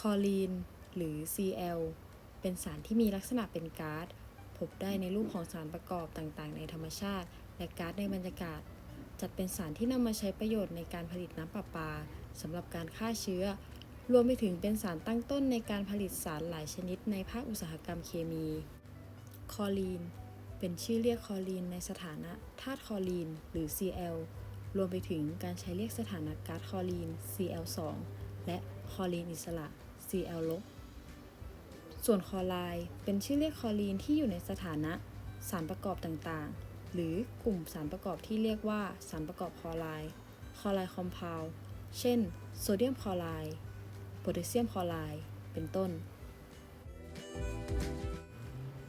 คอรีน หรือ Cl เป็นสารที่มีลักษณะเป็นก๊าซ พบได้ในรูปของสารประกอบต่างๆ ในธรรมชาติ และก๊าซในบรรยากาศ จัดเป็นสารที่นำมาใช้ประโยชน์ในการผลิตน้ำประปาสำหรับการฆ่าเชื้อ รวมไปถึงเป็นสารตั้งต้นในการผลิตสารหลายชนิดในภาคอุตสาหกรรมเคมี คอรีน เป็นชื่อเรียกคอรีนในสถานะธาตุคอรีน หรือ Cl รวมไปถึงการใช้เรียกสถานะก๊าซคอรีน Cl2 และคอรีนอิสระ Cl ลบ ส่วนคลอไรด์เป็นชื่อเรียกคลอรีนที่อยู่ในสถานะสารประกอบต่างๆ หรือกลุ่มสารประกอบที่เรียกว่าสารประกอบคลอไรด์คลอไรด์คอมเพลด์เช่น โซเดียมคลอไรด์โพแทสเซียมคลอไรด์เป็นต้น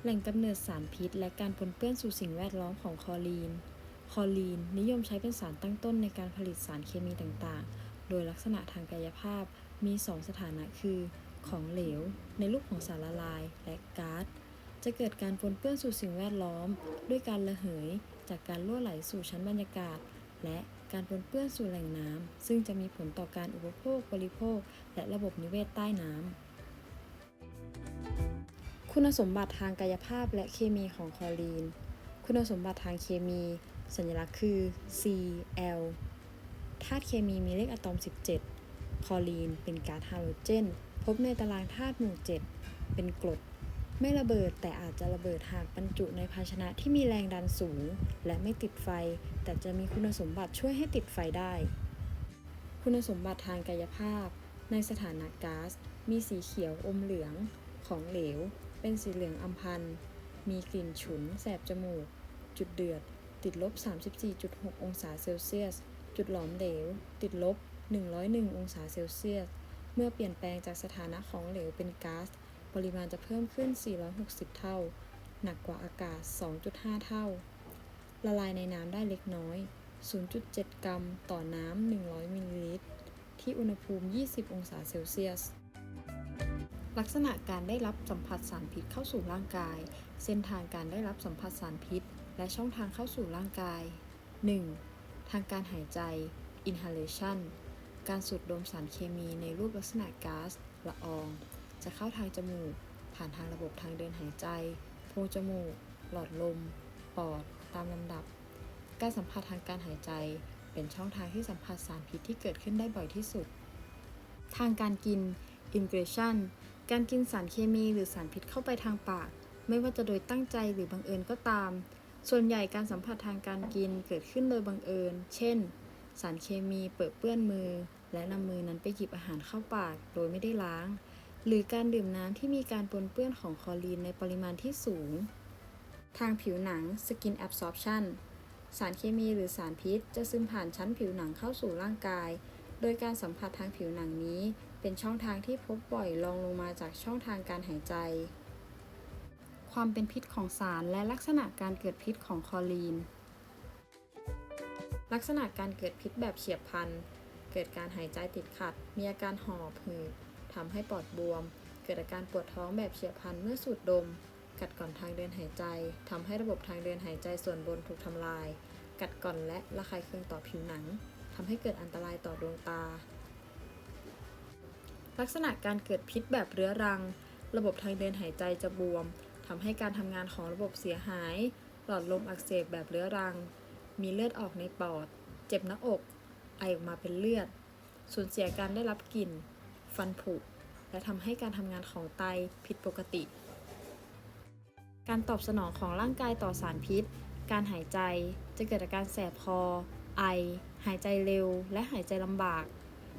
แหล่งกำเนิดสารพิษ และการปนเปื้อนสู่สิ่งแวดล้อมของคลอรีนคลอรีนนิยมใช้เป็นสารตั้งต้นในการผลิตสารเคมีต่างๆ โดยลักษณะทางกายภาพ มี 2 สถานะคือ ของเหลว ในรูปของสารละลาย และก๊าซจะเกิดการปนเปื้อนสู่สิ่งแวดล้อม ด้วยการระเหย จากการรั่วไหลสู่ชั้นบรรยากาศ และการปนเปื้อนสู่แหล่งน้ำซึ่งจะมีผลต่อการอุปโภคบริโภค และระบบนิเวศใต้น้ำคุณสมบัติทางกายภาพและเคมีของคลอรีน คุณสมบัติทางเคมี สัญลักษณ์คือ Cl ธาตุเคมีมีเลขอะตอม 17 คลอรีนเป็นก๊าซไฮโดรเจน พบในตารางธาตุหมู่ 7 เป็นกรด ไม่ระเบิดแต่อาจจะระเบิดหากบรรจุในภาชนะที่มีแรงดันสูง และไม่ติดไฟ แต่จะมีคุณสมบัติช่วยให้ติดไฟได้ คุณสมบัติทางกายภาพ ในสถานะก๊าซมีสีเขียวอมเหลืองของเหลว เป็นสีเหลืองอัมพันธ์มีกลิ่นฉุน แสบจมูก จุดเดือด ติดลบ 34.6 องศาเซลเซียส จุดหลอมเหลว ติดลบ 101 องศาเซลเซียส เมื่อเปลี่ยนแปลงจากสถานะของเหลวเป็นก๊าซ ปริมาณจะเพิ่มขึ้น 460 เท่า หนักกว่าอากาศ 2.5 เท่า ละลายในน้ำได้เล็กน้อย 0.7 กรัมต่อน้ำ 100 มิลลิลิตร ที่อุณหภูมิ 20 องศาเซลเซียส ลักษณะการได้รับสัมผัสสารพิษเข้าสู่ร่างกาย เส้นทางการได้รับสัมผัสสารพิษ และช่องทางเข้าสู่ร่างกาย 1. ทางการหายใจ inhalation การสูดดมสารเคมีในรูปลักษณะก๊าซละออง จะเข้าทางจมูก ผ่านทางระบบทางเดินหายใจโพรงจมูก หลอดลม ปอด ตามลำดับ การสัมผัสทางการหายใจ เป็นช่องทางที่สัมผัสสารพิษที่เกิดขึ้นได้บ่อยที่สุด ทางการกิน ingression การกินสารเคมีหรือสารพิษเข้าไปทางปาก ไม่ว่าจะโดยตั้งใจหรือบังเอิญก็ตาม ส่วนใหญ่การสัมผัสทางการกินเกิดขึ้นโดยบังเอิญ เช่น สารเคมีเปิดเปื้อนมือ และนำมือนั้นไปหยิบอาหารเข้าปากโดยไม่ได้ล้าง หรือการดื่มน้ำที่มีการปนเปื้อนของคอรีนในปริมาณที่สูง ทางผิวหนัง skin absorption สารเคมีหรือสารพิษ จะซึมผ่านชั้นผิวหนังเข้าสู่ร่างกาย โดยการสัมผัสทางผิวหนังนี้ เป็นช่องทางที่พบบ่อยรองลงมาจากช่องทางการหายใจ ความเป็นพิษของสารและลักษณะการเกิดพิษของคอรีน ลักษณะการเกิดพิษแบบเฉียบพลัน เกิดการหายใจติดขัด มีอาการหอบหืดทำให้ปอดบวม เกิดอาการปวดท้องแบบเฉียบพลันเมื่อสูดดม กัดก่อนทางเดินหายใจทำให้ระบบทางเดินหายใจส่วนบนถูกทำลาย กัดก่อนและระคายเคืองต่อผิวหนังทำให้เกิดอันตรายต่อดวงตา ลักษณะการเกิดพิษแบบเรื้อรัง ระบบทางเดินหายใจจะบวมทำให้การทำงานของระบบเสียหาย หลอดลมอักเสบแบบเรื้อรัง มีเลือดออกในปอด เจ็บหน้าอก ไอออกมาเป็นเลือด สูญเสียการได้รับกลิ่น ฟันผุ และทำให้การทำงานของไตผิดปกติ การตอบสนองของร่างกายต่อสารพิษ การหายใจจะเกิดอาการแสบคอ ไอ หายใจเร็ว และหายใจลำบาก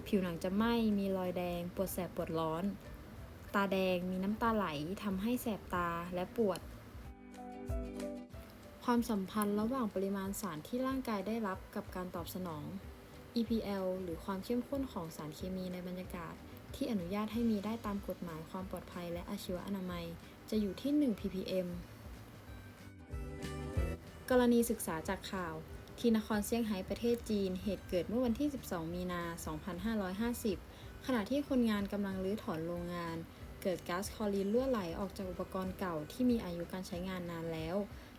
ผิวหนังจะไหม้ มีรอยแดง ปวดแสบปวดร้อน ตาแดง มีน้ำตาไหล ทำให้แสบตาและปวด ความสัมพันธ์ระหว่างปริมาณสารที่ร่างกายได้รับกับการตอบสนอง EPL หรือความเข้มข้นของสารเคมีในบรรยากาศ ที่อนุญาตให้มีได้ตามกฎหมายความปลอดภัยและอาชีวอนามัย จะอยู่ที่ 1 ppm กรณีศึกษาจากข่าว ที่นครเซี่ยงไฮ้ประเทศจีน เหตุเกิดเมื่อวันที่ 12 มีนา 2550 ขณะที่คนงานกำลังรื้อถอนโรงงาน เกิดก๊าซคลอรีนรั่วไหลออกจากอุปกรณ์เก่าที่มีอายุการใช้งานนานแล้ว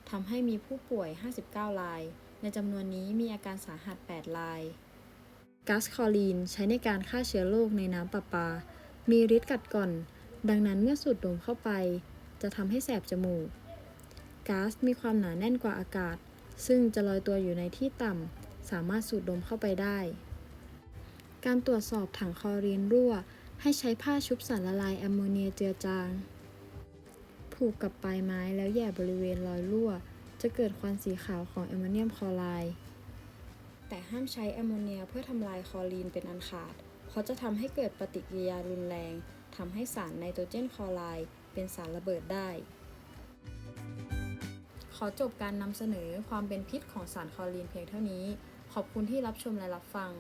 ทำให้มีผู้ป่วย 59 ราย ในจำนวนนี้มีอาการสาหัส 8 ราย ก๊าซคลอรีนใช้ในการฆ่าเชื้อโรคในน้ำประปา มีฤทธิ์กัดกร่อน ดังนั้นเมื่อสูดดมเข้าไป จะทำให้แสบจมูก ก๊าซมีความหนาแน่นกว่าอากาศ ซึ่งจะลอยตัวอยู่ในที่ต่ำ สามารถสูดดมเข้าไปได้ การตรวจสอบถังคลอรีนรั่ว ให้ใช้ผ้าชุบสารละลายแอมโมเนียเจือจาง ผูกกับปลายไม้แล้วแหย่บริเวณรอยรั่ว จะเกิดควันสีขาวของแอมโมเนียมคลอไรด์แต่ห้ามใช้แอมโมเนียเพื่อทำลายคลอรีนเป็นอันขาด เพราะจะทำให้เกิดปฏิกิริยารุนแรงทำให้สารไนโตรเจนคลอไรด์เป็นสารระเบิดได้ ขอจบการนำเสนอความเป็นพิษของสารคลอรีนเพียงเท่านี้ ขอบคุณที่รับชมและรับฟัง